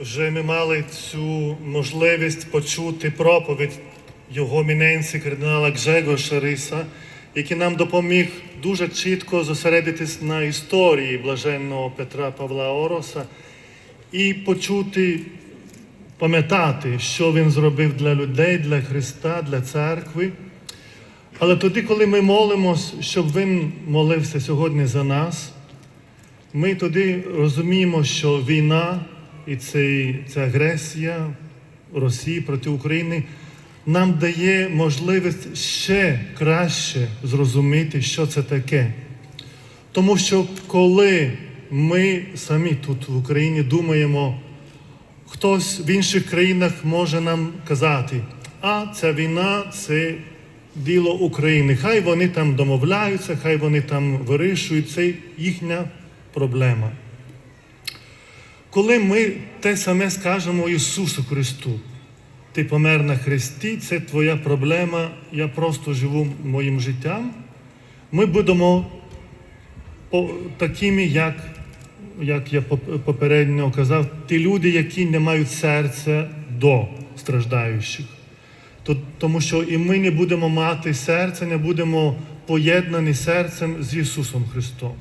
Вже ми мали цю можливість почути проповідь його міненці кардинала Гжегоша Риса, який нам допоміг дуже чітко зосередитись на історії блаженного Петра Павла Ороса і почути, пам'ятати, що він зробив для людей, для Христа, для церкви. Але тоді, коли ми молимось, щоб він молився сьогодні за нас, ми тоді розуміємо, що війна і цей, ця агресія Росії проти України нам дає можливість ще краще зрозуміти, що це таке. Тому що коли ми самі тут в Україні думаємо, хтось в інших країнах може нам казати, а ця війна це діло України. Хай вони там домовляються, хай вони там вирішують, це їхня проблема. Коли ми те саме скажемо Ісусу Христу, ти помер на Христі, це твоя проблема, я просто живу моїм життям, ми будемо такими, як, як я попередньо казав, ті люди, які не мають серця до страждаючих. Тому що і ми не будемо мати серця, не будемо поєднані серцем з Ісусом Христом.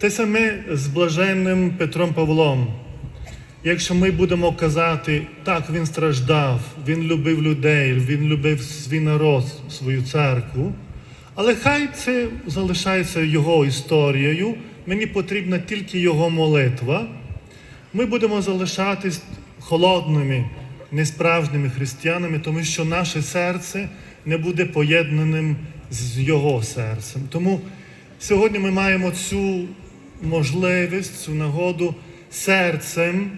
Те саме з блаженним Петром Павлом. Якщо ми будемо казати, так він страждав, він любив людей, він любив свій народ, свою церкву, але хай це залишається його історією, мені потрібна тільки його молитва. Ми будемо залишатись холодними, несправжніми християнами, тому що наше серце не буде поєднаним з його серцем. Тому сьогодні ми маємо цю можливість, цю нагоду серцем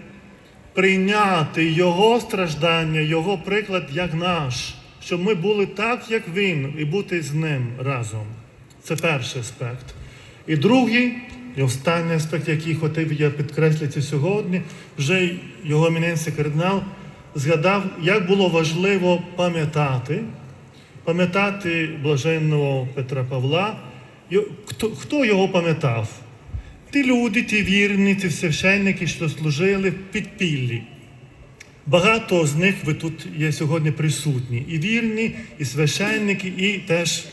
прийняти Його страждання, Його приклад як наш, щоб ми були так, як Він, і бути з ним разом. Це перший аспект. І другий, і останній аспект, який хотів я підкреслити сьогодні, вже його еміненція кардинал згадав, як було важливо пам'ятати, пам'ятати блаженного Петра Павла. Хто, його пам'ятав? Ті люди, ті вірні, ті священники, що служили в підпіллі. Багато з них ви тут є сьогодні присутні. І вірні, і священники, і теж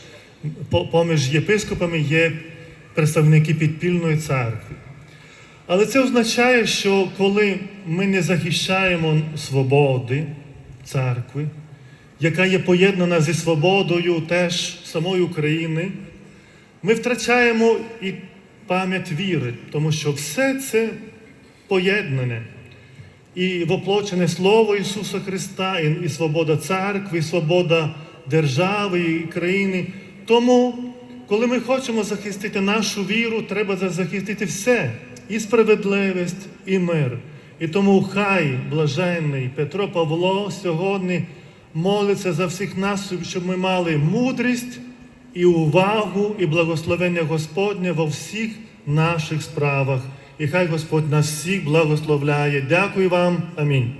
поміж єпископами є представники підпільної церкви. Але це означає, що коли ми не захищаємо свободи церкви, яка є поєднана зі свободою теж самої України, ми втрачаємо і пам'ять віри, тому що все це поєднане. І воплочене Слово Ісуса Христа, і, і свобода церкви, і свобода держави і країни. Тому, коли ми хочемо захистити нашу віру, треба захистити все і справедливість, і мир. І тому хай блаженний Петро Павло сьогодні молиться за всіх нас, щоб ми мали мудрість і увагу, і благословення Господне во всіх наших справах. І хай Господь нас всіх благословляє. Дякую вам. Амінь.